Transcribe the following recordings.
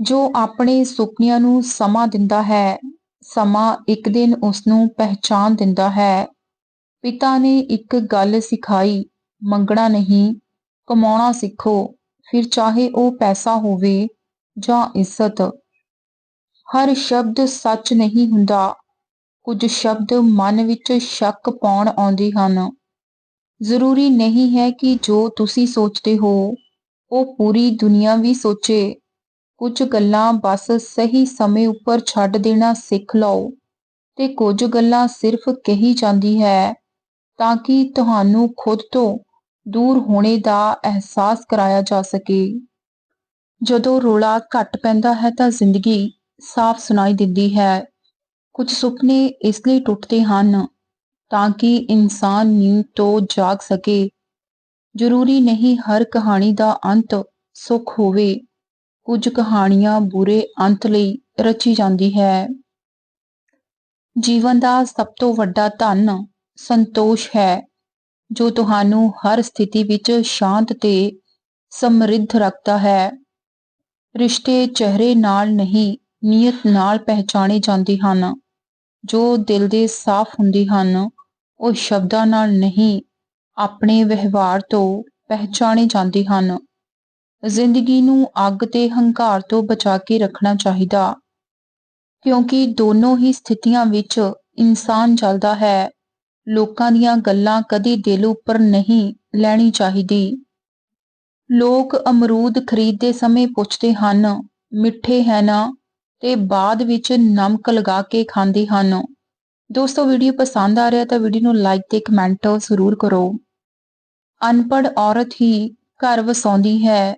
ਜੋ ਆਪਣੇ ਸੁਪਨਿਆਂ ਨੂੰ ਸਮਾਂ ਦਿੰਦਾ ਹੈ, ਸਮਾਂ ਇੱਕ ਦਿਨ ਉਸ ਨੂੰ ਪਹਿਚਾਨ ਦਿੰਦਾ ਹੈ। ਪਿਤਾ ਨੇ ਇੱਕ ਗੱਲ ਸਿਖਾਈ, ਮੰਗਣਾ ਨਹੀਂ, ਕਮਾਉਣਾ ਸਿੱਖੋ, ਫਿਰ ਚਾਹੇ ਉਹ ਪੈਸਾ ਹੋਵੇ ਜਾਂ ਇੱਜ਼ਤ। ਹਰ ਸ਼ਬਦ ਸੱਚ ਨਹੀਂ ਹੁੰਦਾ, ਕੁਝ ਸ਼ਬਦ ਮਨ ਵਿੱਚ ਸ਼ੱਕ ਪਾਉਣ ਆਉਂਦੇ ਹਨ। ਜ਼ਰੂਰੀ ਨਹੀਂ ਹੈ ਕਿ ਜੋ ਤੁਸੀਂ ਸੋਚਦੇ ਹੋ, ਉਹ ਪੂਰੀ ਦੁਨੀਆ ਵੀ ਸੋਚੇ। ਕੁਝ ਗੱਲਾਂ ਬਸ ਸਹੀ ਸਮੇਂ ਉੱਪਰ ਛੱਡ ਦੇਣਾ ਸਿੱਖ ਲਓ। ਤੇ ਕੁਝ ਗੱਲਾਂ ਸਿਰਫ ਕਹੀ ਜਾਂਦੀ ਹੈ ਤਾਂ ਕਿ ਤੁਹਾਨੂੰ ਖੁਦ ਤੋਂ ਦੂਰ ਹੋਣੇ ਦਾ ਅਹਿਸਾਸ ਕਰਾਇਆ ਜਾ ਸਕੇ। ਜਦੋਂ ਰੋਲਾ ਘੱਟ ਪੈਂਦਾ ਹੈ ਤਾਂ ਜ਼ਿੰਦਗੀ ਸਾਫ਼ ਸੁਣਾਈ ਦਿੰਦੀ ਹੈ। ਕੁਝ ਸੁਪਨੇ ਇਸ ਲਈ ਟੁੱਟਦੇ ਹਨ ਤਾਂ ਕਿ ਇਨਸਾਨ ਨੀਂਦ ਤੋਂ ਜਾਗ ਸਕੇ। ਜ਼ਰੂਰੀ ਨਹੀਂ ਹਰ ਕਹਾਣੀ ਦਾ ਅੰਤ ਸੁੱਖ ਹੋਵੇ। ਕੁਝ ਕਹਾਣੀਆਂ ਬੁਰੇ ਅੰਤ ਲਈ ਰਚੀ ਜਾਂਦੀ ਹੈ। ਜੀਵਨ ਦਾ ਸਭ ਤੋਂ ਵੱਡਾ ਧਨ ਸੰਤੋਸ਼ ਹੈ, ਜੋ ਤੁਹਾਨੂੰ ਹਰ ਸਥਿਤੀ ਵਿੱਚ ਸ਼ਾਂਤ ਤੇ ਸਮਰਿੱਧ ਰੱਖਦਾ ਹੈ। ਰਿਸ਼ਤੇ ਚਿਹਰੇ ਨਾਲ ਨਹੀਂ, ਨੀਅਤ ਨਾਲ ਪਹਿਚਾਣੇ ਜਾਂਦੇ ਹਨ। ਜੋ ਦਿਲ ਦੇ ਸਾਫ਼ ਹੁੰਦੇ ਹਨ, ਉਹ ਸ਼ਬਦਾਂ ਨਾਲ ਨਹੀਂ, ਆਪਣੇ ਵਿਵਹਾਰ ਤੋਂ ਪਹਿਚਾਣੇ ਜਾਂਦੇ ਹਨ। ਜ਼ਿੰਦਗੀ ਨੂੰ ਅੱਗ ਤੇ ਹੰਕਾਰ ਤੋਂ ਬਚਾ ਕੇ ਰੱਖਣਾ ਚਾਹੀਦਾ। ਕਿਉਂਕਿ ਦੋਨੋਂ ਹੀ ਸਥਿਤੀਆਂ ਵਿੱਚ ਇਨਸਾਨ ਚੱਲਦਾ ਹੈ। ਲੋਕਾਂ ਦੀਆਂ ਗੱਲਾਂ ਕਦੇ ਦਿਲ ਉੱਪਰ ਨਹੀਂ ਲੈਣੀ ਚਾਹੀਦੀ। ਲੋਕ ਅਮਰੂਦ ਖਰੀਦਦੇ ਸਮੇਂ ਪੁੱਛਦੇ ਹਨ, ਮਿੱਠੇ ਹੈ ਨਾ? ਤੇ ਬਾਅਦ ਵਿੱਚ ਨਮਕ ਲਗਾ ਕੇ ਖਾਂਦੇ ਹਨ। ਦੋਸਤੋ, ਵੀਡੀਓ ਪਸੰਦ ਆ ਰਿਹਾ ਤਾਂ ਵੀਡੀਓ ਨੂੰ ਲਾਈਕ ਤੇ ਕਮੈਂਟ ਜ਼ਰੂਰ ਕਰੋ। ਅਨਪੜ੍ਹ ਔਰਤ ਹੀ ਘਰ ਵਸਾਉਂਦੀ ਹੈ।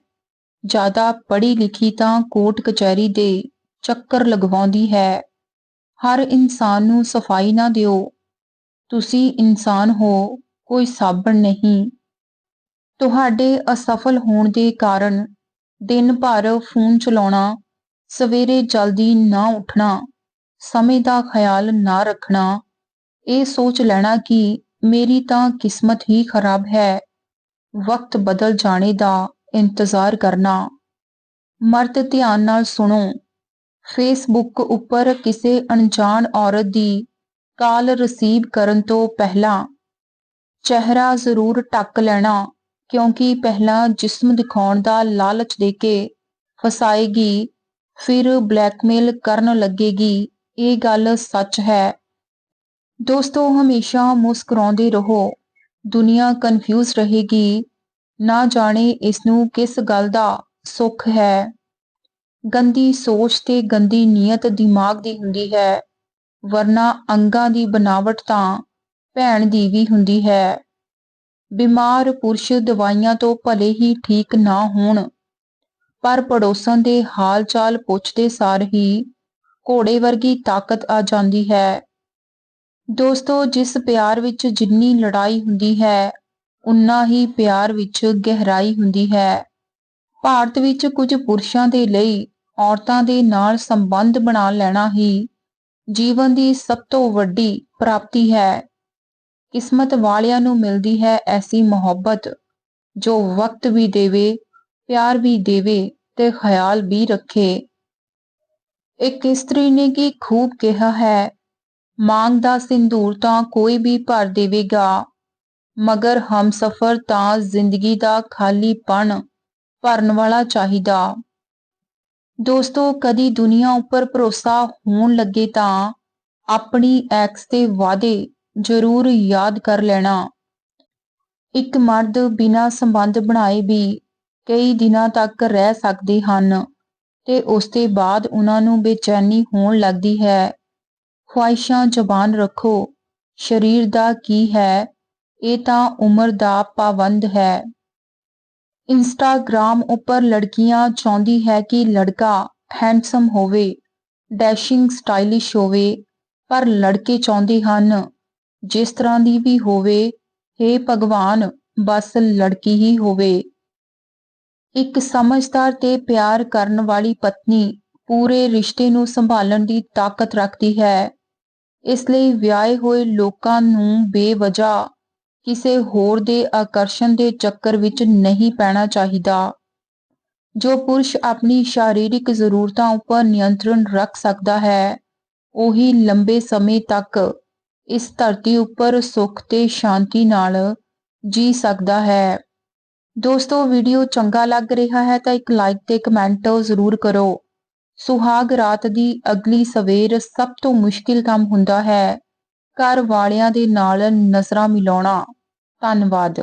ਜ਼ਿਆਦਾ ਪੜ੍ਹੀ ਲਿਖੀ ਤਾਂ ਕੋਰਟ ਕਚਹਿਰੀ ਦੇ ਚੱਕਰ ਲਗਵਾਉਂਦੀ ਹੈ। ਹਰ ਇਨਸਾਨ ਨੂੰ ਸਫ਼ਾਈ ਨਾ ਦਿਓ। ਤੁਸੀਂ ਇਨਸਾਨ ਹੋ, ਕੋਈ ਸਾਬਣ ਨਹੀਂ। ਤੁਹਾਡੇ ਅਸਫਲ ਹੋਣ ਦੇ ਕਾਰਨ ਦਿਨ ਭਰ ਫੋਨ ਚਲਾਉਣਾ, ਸਵੇਰੇ ਜਲਦੀ ਨਾ ਉੱਠਣਾ, ਸਮੇਂ ਦਾ ਖਿਆਲ ਨਾ ਰੱਖਣਾ, ਇਹ ਸੋਚ ਲੈਣਾ ਕਿ ਮੇਰੀ ਤਾਂ ਕਿਸਮਤ ਹੀ ਖਰਾਬ ਹੈ। ਵਕਤ ਬਦਲ ਜਾਣੇ ਦਾ ਇੰਤਜ਼ਾਰ ਕਰਨਾ। ਮਰਦ ਧਿਆਨ ਨਾਲ ਸੁਣੋ। ਫੇਸਬੁੱਕ ਉੱਪਰ ਕਿਸੇ ਅਣਜਾਣ ਔਰਤ ਦੀ ਕਾਲ ਰਿਸੀਵ ਕਰਨ ਤੋਂ ਪਹਿਲਾਂ ਚਿਹਰਾ ਜ਼ਰੂਰ ਟੱਕ ਲੈਣਾ, ਕਿਉਂਕਿ ਪਹਿਲਾਂ ਜਿਸਮ ਦਿਖਾਉਣ ਦਾ ਲਾਲਚ ਦੇ ਕੇ ਫਸਾਏਗੀ, ਫਿਰ ਬਲੈਕਮੇਲ ਕਰਨ ਲੱਗੇਗੀ। ਇਹ ਗੱਲ ਸੱਚ ਹੈ। ਦੋਸਤੋ, ਹਮੇਸ਼ਾ ਮੁਸਕਰਾਉਂਦੇ ਰਹੋ। ਦੁਨੀਆ ਕਨਫਿਊਜ਼ ਰਹੇਗੀ। ਨਾ ਜਾਣੇ ਇਸ ਨੂੰ ਕਿਸ ਗੱਲ ਦਾ ਸੁੱਖ ਹੈ। ਗੰਦੀ ਸੋਚ ਤੇ ਗੰਦੀ ਨੀਅਤ ਦਿਮਾਗ ਦੀ ਹੁੰਦੀ ਹੈ। ਵਰਨਾ ਅੰਗਾਂ ਦੀ ਬਣਾਵਟ ਤਾਂ ਭੈਣ ਦੀ ਵੀ ਹੁੰਦੀ ਹੈ। ਬਿਮਾਰ ਪੁਰਸ਼ ਦਵਾਈਆਂ ਤੋਂ ਭਲੇ ਹੀ ਠੀਕ ਨਾ ਹੋਣ। ਪਰ ਪੜੋਸਨ ਦੇ ਹਾਲ ਚਾਲ ਪੁੱਛਦੇ ਸਾਰ ਹੀ ਘੋੜੇ ਵਰਗੀ ਤਾਕਤ ਆ ਜਾਂਦੀ ਹੈ। ਦੋਸਤੋ, ਜਿਸ ਪਿਆਰ ਵਿੱਚ ਜਿੰਨੀ ਲੜਾਈ ਹੁੰਦੀ ਹੈ ਉਨਾ ਹੀ ਪਿਆਰ ਵਿੱਚ ਗਹਿਰਾਈ ਹੁੰਦੀ ਹੈ। ਭਾਰਤ ਵਿੱਚ ਕੁਝ ਪੁਰਸ਼ਾਂ ਦੇ ਲਈ ਔਰਤਾਂ ਦੇ ਨਾਲ ਸੰਬੰਧ ਬਣਾ ਲੈਣਾ ਹੀ ਜੀਵਨ ਦੀ ਸਭ ਤੋਂ ਵੱਡੀ ਪ੍ਰਾਪਤੀ ਹੈ। ਕਿਸਮਤ ਵਾਲਿਆਂ ਨੂੰ ਮਿਲਦੀ ਹੈ ਐਸੀ ਮੁਹੱਬਤ, ਜੋ ਵਕਤ ਵੀ ਦੇਵੇ, ਪਿਆਰ ਵੀ ਦੇਵੇ ਤੇ ਖਿਆਲ ਵੀ ਰੱਖੇ। ਇੱਕ ਇਸਤਰੀ ਨੇ ਕੀ ਖੂਬ ਕਿਹਾ ਹੈ, ਮਾਂਗ ਦਾ ਸਿੰਦੂਰ ਤਾਂ ਕੋਈ ਵੀ ਭਰ ਦੇਵੇਗਾ। ਮਗਰ ਹਮਸਫਰ ਤਾਂ ਜ਼ਿੰਦਗੀ ਦਾ ਖਾਲੀਪਣ ਭਰਨ ਵਾਲਾ ਚਾਹੀਦਾ। ਦੋਸਤੋ, ਕਦੀ ਦੁਨੀਆ ਉੱਪਰ ਭਰੋਸਾ ਹੋਣ ਲੱਗੇ ਤਾਂ ਆਪਣੀ ਐਕਸ ਦੇ ਵਾਅਦੇ ਜ਼ਰੂਰ ਯਾਦ ਕਰ ਲੈਣਾ। ਇੱਕ ਮਰਦ ਬਿਨਾਂ ਸੰਬੰਧ ਬਣਾਏ ਵੀ ਕਈ ਦਿਨਾਂ ਤੱਕ ਰਹਿ ਸਕਦੇ ਹਨ ਤੇ ਉਸ ਦੇ ਬਾਅਦ ਉਹਨਾਂ ਨੂੰ ਬੇਚੈਨੀ ਹੋਣ ਲੱਗਦੀ ਹੈ। ਖੁਆਇਸ਼ਾਂ ਜ਼ਬਾਨ ਰੱਖੋ, ਸਰੀਰ ਦਾ ਕੀ ਹੈ ਇਹ ਤਾਂ ਉਮਰ ਦਾ ਪਾਬੰਦ ਹੈ। ਇੰਸਟਾਗ੍ਰਾਮ ਉੱਪਰ ਲੜਕੀਆਂ ਚਾਹੁੰਦੀ ਹੈ ਕਿ ਲੜਕਾ ਹੈਂਡਸਮ ਹੋਵੇ ਡੈਸ਼ਿੰਗ ਸਟਾਈਲਿਸ਼ ਹੋਵੇ, ਪਰ ਲੜਕੇ ਚਾਹੁੰਦੇ ਹਨ, ਜਿਸ ਤਰ੍ਹਾਂ ਦੀ ਵੀ ਹੋਵੇ हे ਭਗਵਾਨ, ਬਸ ਲੜਕੀ ਹੀ ਹੋਵੇ। ਇੱਕ ਸਮਝਦਾਰ ਤੇ ਪਿਆਰ ਕਰਨ ਵਾਲੀ ਪਤਨੀ ਪੂਰੇ ਰਿਸ਼ਤੇ ਨੂੰ ਸੰਭਾਲਣ ਦੀ ਤਾਕਤ ਰੱਖਦੀ ਹੈ। ਇਸ ਲਈ ਵਿਆਹੇ ਹੋਏ ਲੋਕਾਂ ਨੂੰ ਬੇਵਜਾ ਕਿਸੇ ਹੋਰ ਦੇ ਆਕਰਸ਼ਣ ਦੇ ਚੱਕਰ ਵਿੱਚ ਨਹੀਂ ਪੈਣਾ ਚਾਹੀਦਾ। ਜੋ ਪੁਰਸ਼ ਆਪਣੀ ਸਰੀਰਕ ਜ਼ਰੂਰਤਾਂ ਉੱਪਰ ਨਿਯੰਤਰਣ ਰੱਖ ਸਕਦਾ ਹੈ, ਉਹੀ ਲੰਬੇ ਸਮੇਂ ਤੱਕ ਇਸ ਧਰਤੀ ਉੱਪਰ ਸੁੱਖ ਤੇ ਸ਼ਾਂਤੀ ਨਾਲ ਜੀ ਸਕਦਾ ਹੈ। ਦੋਸਤੋ, ਵੀਡੀਓ ਚੰਗਾ ਲੱਗ ਰਿਹਾ ਹੈ ਤਾਂ ਇੱਕ ਲਾਈਕ ਤੇ ਕਮੈਂਟ ਜ਼ਰੂਰ ਕਰੋ। ਸੁਹਾਗ ਰਾਤ ਦੀ ਅਗਲੀ ਸਵੇਰ ਸਭ ਤੋਂ ਮੁਸ਼ਕਿਲ ਕੰਮ ਹੁੰਦਾ ਹੈ। ਘਰ ਵਾਲਿਆਂ ਦੇ ਨਾਲ ਨਜ਼ਰਾਂ ਮਿਲਾਉਣਾ ਧੰਨਵਾਦ।